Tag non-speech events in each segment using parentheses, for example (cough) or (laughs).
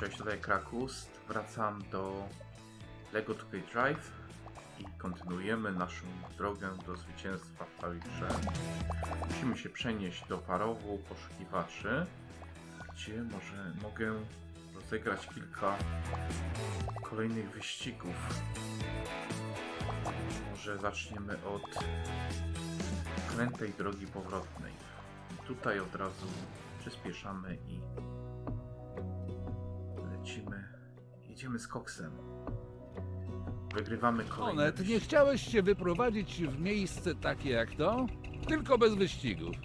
Cześć, tutaj Krakus. Wracam do Lego 2K Drive i kontynuujemy naszą drogę do zwycięstwa w całej grze. Musimy się przenieść do parowu poszukiwaczy, gdzie może mogę rozegrać kilka kolejnych wyścigów. Może zaczniemy od krętej drogi powrotnej. Tutaj od razu przyspieszamy i Jedziemy z koksem. Wygrywamy kolejne Onet, nie chciałeś się wyprowadzić w miejsce takie jak to? Tylko bez wyścigów.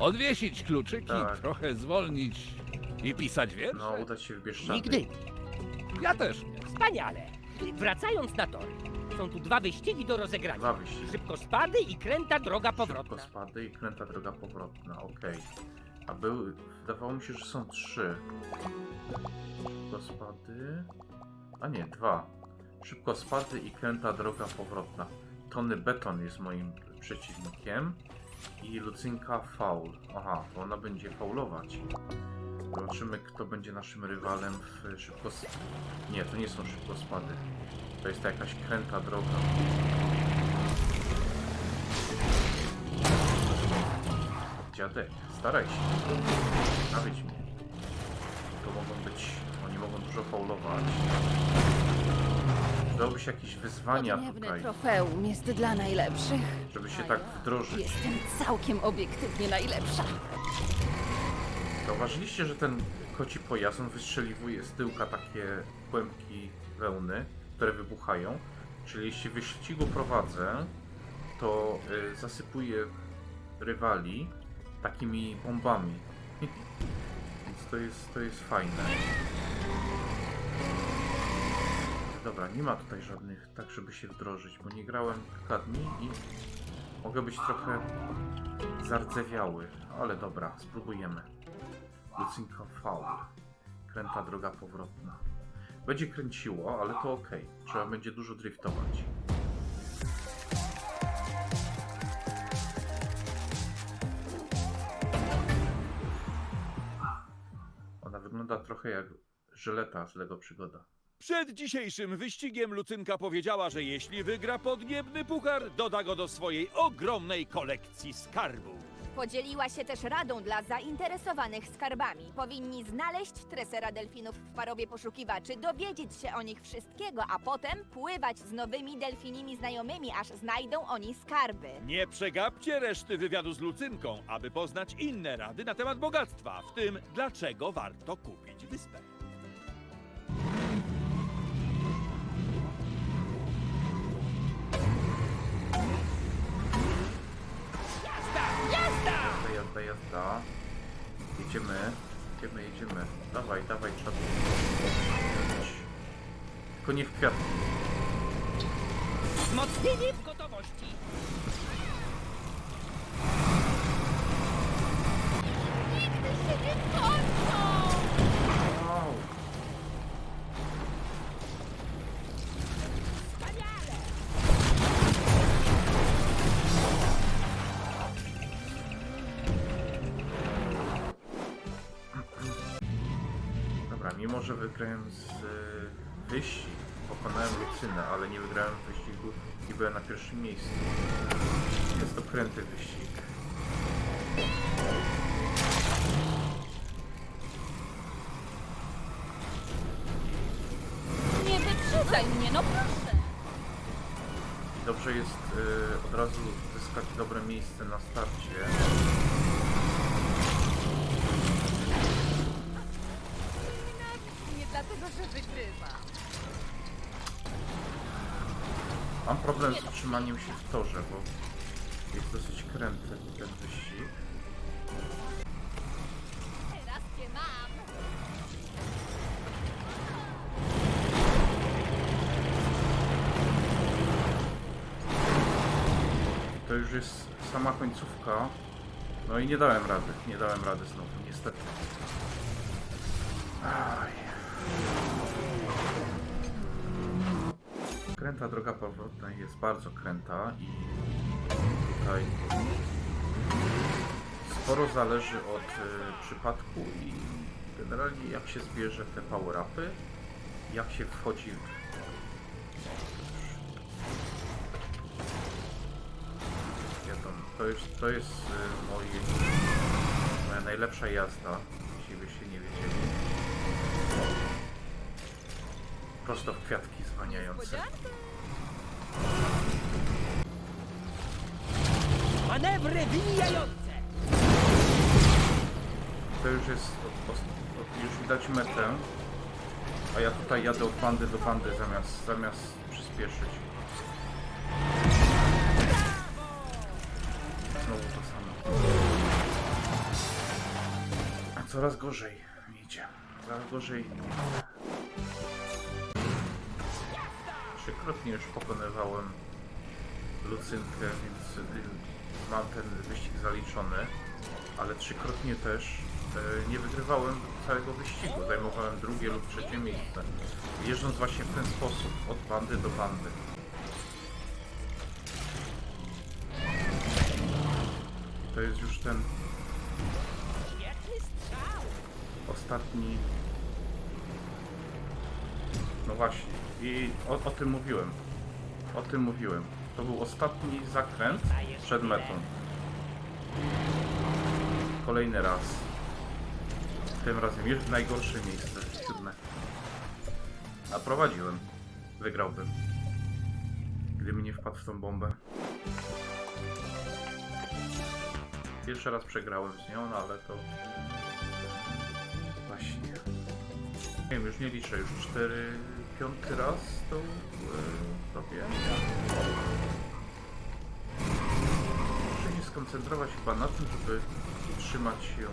Odwiesić kluczyki, Tak. trochę zwolnić i pisać wiersze? No, udać się w Bieszczady. Nigdy. Ja też nie. Wspaniale. Wracając na tory. Są tu dwa wyścigi do rozegrania. Dwa wyścigi. Szybkospady i kręta droga powrotna. Szybkospady i kręta droga powrotna, okej. A były, wydawało mi się, że są trzy. Szybkospady... A nie, dwa. Szybkospady i kręta droga powrotna. Tony Beton jest moim przeciwnikiem. I Lucynka Faul. Aha, to ona będzie faulować. Zobaczymy, kto będzie naszym rywalem w szybkos... Nie, to nie są szybkospady. To jest jakaś kręta droga. Dziadek, staraj się. Nawiedź mnie. To mogą być... Dużo faulować. Przydałoby się jakieś wyzwania Podniebne tutaj, trofeum jest dla najlepszych. żeby się tak wdrożyć. Jestem całkiem obiektywnie najlepsza. Zauważyliście, że ten koci pojazd on wystrzeliwuje z tyłka takie kłębki wełny, które wybuchają. Czyli jeśli w wyścigu prowadzę, to y, zasypuję rywali takimi bombami. (laughs) Więc to jest, to jest fajne. Dobra, nie ma tutaj żadnych tak, żeby się wdrożyć, bo nie grałem kilka dni i mogę być trochę zardzewiały, ale dobra, spróbujemy. Lucynka Faul. Kręta droga powrotna. Będzie kręciło, ale to ok. Trzeba będzie dużo driftować. Ona wygląda trochę jak żyleta z Lego Przygoda. Przed dzisiejszym wyścigiem Lucynka powiedziała, że jeśli wygra podniebny puchar, doda go do swojej ogromnej kolekcji skarbów. Podzieliła się też radą dla zainteresowanych skarbami. Powinni znaleźć tresera delfinów w parowie poszukiwaczy, dowiedzieć się o nich wszystkiego, a potem pływać z nowymi delfinimi znajomymi, aż znajdą oni skarby. Nie przegapcie reszty wywiadu z Lucynką, aby poznać inne rady na temat bogactwa, w tym dlaczego warto kupić wyspę. Jazda. Jedziemy, jedziemy, jedziemy. Dawaj, dawaj, trzeba. Tylko nie w kwiatki. Wzmocnienie w gotowości. Że wygrałem z y, wyścig, pokonałem Lucynę, ale nie wygrałem wyścigu i byłem na pierwszym miejscu. Jest to kręty wyścig. Nie wyprzedzaj mnie, no proszę! I dobrze jest y, od razu zyskać dobre miejsce na starcie. Mam problem z utrzymaniem się w torze, bo jest dosyć kręty ten wyścig. To już jest sama końcówka. No i nie dałem rady, nie dałem rady znowu, niestety. Kręta droga powrotna jest bardzo kręta i tutaj sporo zależy od y, przypadku i generalnie jak się zbierze te power-upy, jak się wchodzi. Wiadomo, to jest, to jest y, moje, moja najlepsza jazda, jeśli byście nie wiedzieli. Prosto w kwiatki zwaniające. Manewry wybijające! To już jest, o- o- o- już widać metę, a ja tutaj jadę od bandy do bandy zamiast, zamiast przyspieszyć. Znowu to samo. A coraz gorzej idzie. Coraz gorzej. Trzykrotnie już pokonywałem Lucynkę, więc y, mam ten wyścig zaliczony ale trzykrotnie też e, nie wygrywałem całego wyścigu. Zajmowałem drugie lub trzecie miejsce. Jeżdżąc właśnie w ten sposób, od bandy do bandy. To jest już ten ostatni. No właśnie. I o, o tym mówiłem. O tym mówiłem. To był ostatni zakręt przed metą. Kolejny raz. Tym razem już w najgorsze miejsce, siódme. A prowadziłem. Wygrałbym. Gdybym nie wpadł w tą bombę. Pierwszy raz przegrałem z nią, no ale to... Nie wiem, już nie liczę, już cztery, piąty raz to yy, robię. Muszę się skoncentrować chyba na tym, żeby utrzymać się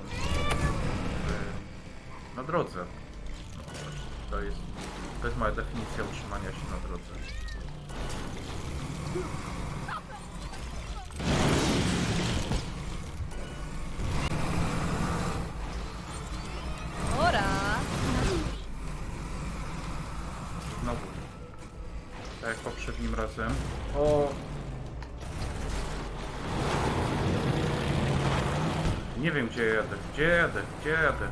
w, na drodze. No, to jest, to jest moja definicja utrzymania się na drodze. Nie wiem gdzie jadę, gdzie jadę, gdzie jadę.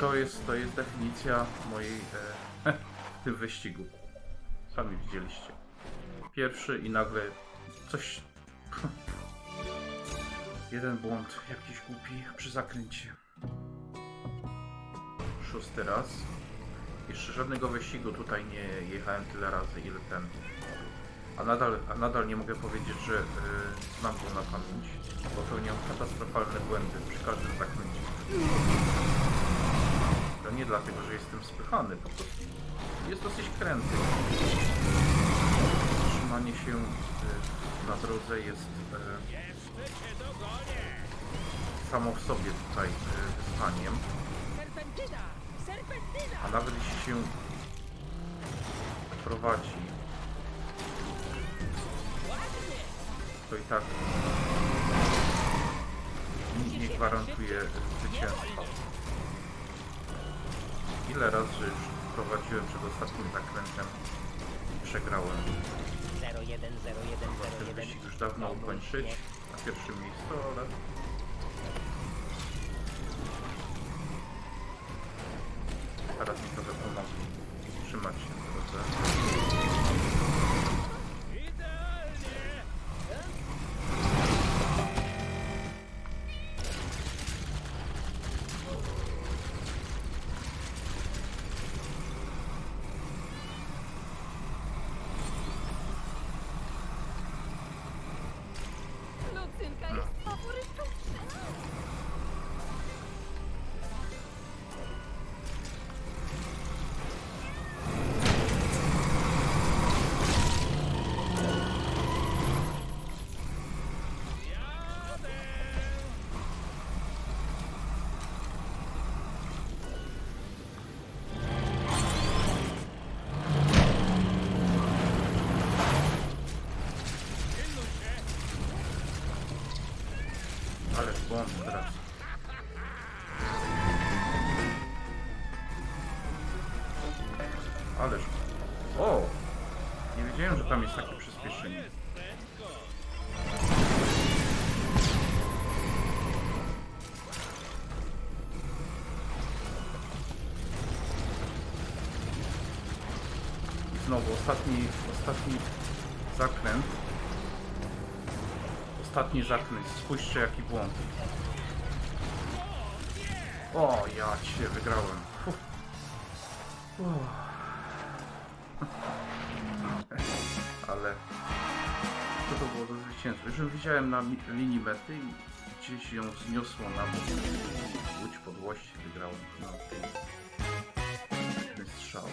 To jest, to jest definicja mojej e, (laughs) w tym wyścigu. Sami widzieliście. Pierwszy i nagle coś. (laughs) Jeden błąd, jakiś głupi przy zakręcie. Szósty raz. Jeszcze żadnego wyścigu tutaj nie jechałem tyle razy, ile ten. A nadal, a nadal nie mogę powiedzieć, że y, znam go na pamięć. Popełniam katastrofalne błędy przy każdym zakręcie. To nie dlatego, że jestem spychany, po prostu jest dosyć kręty. Trzymanie się y, na drodze jest y, samo w sobie tutaj y, a nawet jeśli się prowadzi, to i tak nic nie gwarantuje zwycięstwa. Ile razy już prowadziłem przed ostatnim zakrętem i przegrałem. 01, 01, Ten 01. wyścig już dawno ukończyć na pierwszym miejscu, ale co teraz. Ależ... O! Nie wiedziałem, że tam jest takie przyspieszenie. Znowu ostatni, ostatni zakręt. Ostatni zakręt. Spójrzcie jaki błąd. O, ja cię wygrałem. Uff. Uff. Ale co to było do zwycięstwa? Już ją widziałem na linii mety i gdzieś ją zniosło na. Łódź podłości wygrałem na tym strzał.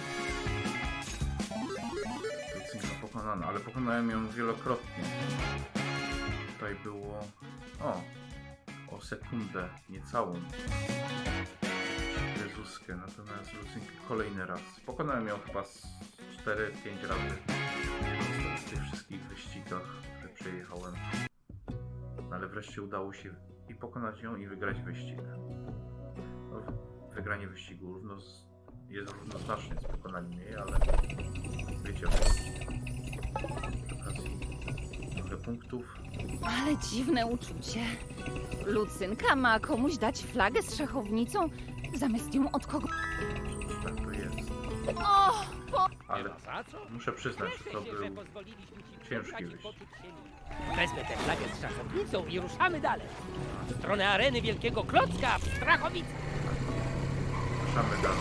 Pokonana, ale pokonałem ją wielokrotnie. Tutaj było... O! O sekundę, niecałą. Jezuskę, natomiast Lucynkę kolejny raz. Pokonałem ją chyba z 4-5 razy w tych wszystkich wyścigach, które przejechałem. Ale wreszcie udało się i pokonać ją i wygrać wyścig. No, wygranie wyścigu równo z, jest równoznaczne z pokonaniem jej, ale wiecie, okazji trochę punktów. Ale dziwne uczucie. Lucynka ma komuś dać flagę z szachownicą, zamiast ją od kogo... Tak to jest. O! Ale za co? muszę przyznać, że to był ciężki wyścig. Wezmę tę flagę z szachownicą i ruszamy dalej. W stronę areny Wielkiego Klocka w Strachowicach. Ruszamy dalej.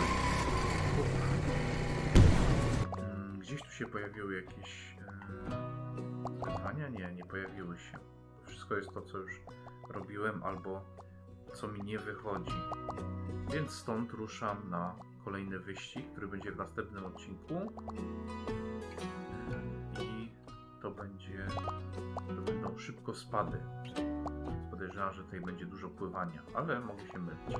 Mm, Gdzieś tu się pojawiły jakieś e, wyzwania? Nie, nie pojawiły się. Wszystko jest to, co już robiłem, albo co mi nie wychodzi. Więc stąd ruszam na kolejny wyścig, który będzie w następnym odcinku. I to będzie. To będą szybko spady. Więc podejrzewam, że tutaj będzie dużo pływania, ale mogę się mylić.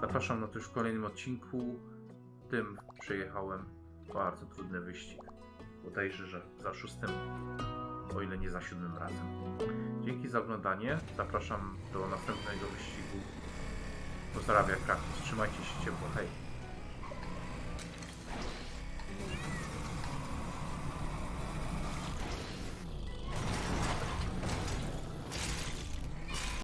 Zapraszam na to już w kolejnym odcinku. Tym przejechałem bardzo trudny wyścig. Bodajże, że za szóstym, o ile nie za siódmym razem. Dzięki za oglądanie. Zapraszam do następnego wyścigu. Pozdrawiam Kraków. Trzymajcie się ciepło. Hej.